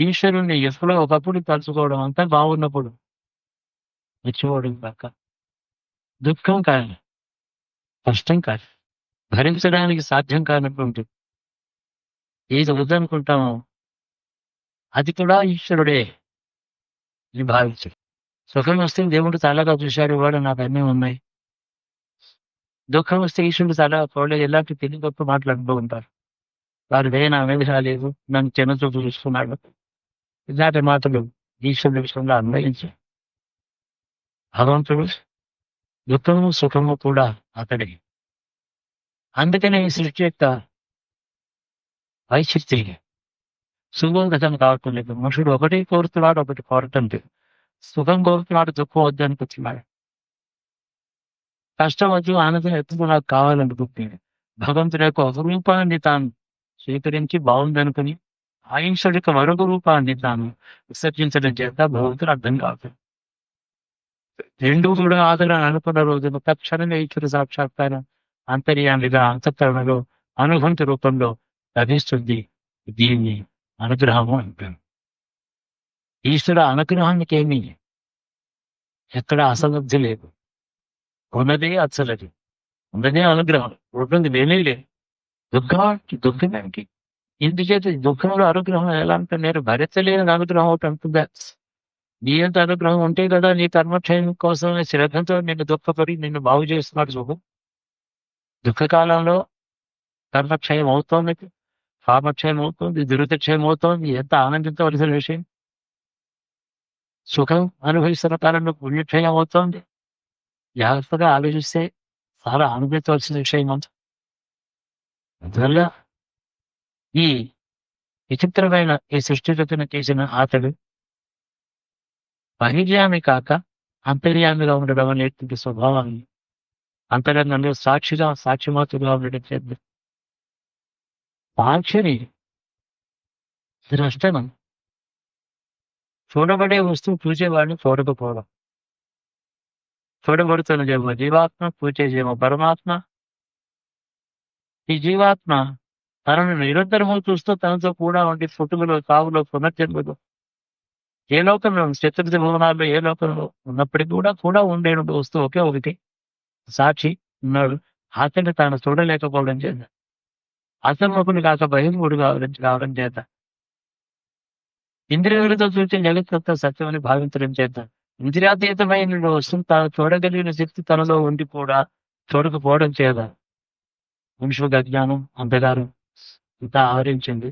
ఈశ్వరుణ్ణి ఎప్పుడో ఒకప్పుడు తలుచుకోవడం అంతా బాగున్నప్పుడు. మర్చిపోవడం కాక. దుఃఖం కాదు. కష్టం కాదు. భరించడానికి సాధ్యం కానటువంటి. ఏది వద్దనుకుంటామో అది కూడా ఈశ్వరుడే అని భావించు సుఖం వస్తే దేవుడు చాలాగా చూశాడు వాడు నాకు అన్నీ ఉన్నాయి. దుఃఖం వస్తే ఈశ్వరుడు చాలా చూడలేదు ఎలాంటి తెలివి గొప్ప మాట్లాడుతూ ఉంటారు. వారు దయ నా మీద రాలేదు నన్ను చిన్న చూపు చూసుకున్నాడు. ఇలాంటి మాటలు ఈశ్వరుడి విషయంలో అన్వయించి భగవంతుడు దుఃఖము సుఖము కూడా అతడే అందుకనే ఈ సృష్టి యొక్క వైచిత్రి సుగంధం కావటం మనుషుడు ఒకటి కోరుతున్నాడు ఒకటి కోరటండి సుఖం కోరుతున్నాడు దుఃఖం వద్దు అనుకుంటున్నాడు కష్టం వచ్చి ఆనందం ఎప్పుడు నాకు కావాలనుకుంటుంది భగవంతుడి యొక్క ఒక రూపాన్ని తాను స్వీకరించి బాగుందనుకుని అహింసడి యొక్క మరొక రూపాన్ని తాను విసర్జించడం చేత భగవంతుడు అర్థం కాదు రెండు కూడా ఆదరణ అనుకున్న రోజున తక్షణమే ఇచ్చిన సాక్షాత్కారం అంతర్యామిగా అంతఃకరణలో అనుభూతి రూపంలో లభిస్తుంది దీన్ని అనుగ్రహము అంటారు ఈశ్వర అనుగ్రహానికి ఏమీ ఎక్కడ అసలబ్ధి లేదు ఉన్నదే అసలది ఉన్నదే అనుగ్రహం ఉంటుంది లేనే లేదు దుఃఖానికి దుఃఖానికి ఇందుచేత దుఃఖంలో అనుగ్రహం ఎలా అంటే నేను భరించలేని అనుగ్రహం ఒకటి అంటుందా నీ అంత అనుగ్రహం ఉంటే కదా నీ కర్మక్షయం కోసం శ్రద్ధతో నిన్ను దుఃఖపడి నిన్ను బాగు చేస్తున్నాడు చూపు దుఃఖకాలంలో కర్మక్షయం అవుతోంది పాపక్షయం అవుతుంది దురితక్షయం అవుతోంది ఎంత ఆనందించవలసిన విషయం? సుఖం అనుభవిస్తున్న కాలంలో పుణ్యక్షయం అవుతోంది. జాగ్రత్తగా ఆలోచిస్తే చాలా ఆనందించవలసిన విషయం అంత. అందువల్ల ఈ విచిత్రమైన ఈ సృష్టి రచన చేసిన అతడు బహిర్యామి కాక అంతర్యామిగా ఉండడం అనేటువంటి స్వభావాన్ని అంతరంగంలో సాక్షిగా సాక్షిమాతుగా ఉండడం చేద్దాం సాక్షిని ద్రష్టనం చూడబడే వస్తువు చూసేవాడిని చూడకపోవడం. చూడబడుతున్న జీవ జీవాత్మ పూచేదేమో పరమాత్మ. ఈ జీవాత్మ తనను నిరంతరము చూస్తూ తనతో కూడా ఉండి పుట్టుకలో కావులో పునర్జన్మలో ఏ లోకంలో చతుర్థ భవనాల్లో ఏ లోకంలో ఉన్నప్పటికీ కూడా కూడా ఉండే వస్తువు ఒకే ఒకటి. సాక్షి ఉన్నాడు. అతన్ని తాను చూడలేకపోవడం చేత అసమ్మకుని కాక బహిర్ముడు కావడం కావడం చేత ఇంద్రియులతో చూసే జగత్త సత్యమని భావించడం చేత ఇంద్రియాతీతమైన వస్తువు తాను చూడగలిగిన శక్తి తనలో ఉండి కూడా చూడకపోవడం చేత. మనుషులకు అజ్ఞానం అంధకారం ఇంత ఆవరించింది.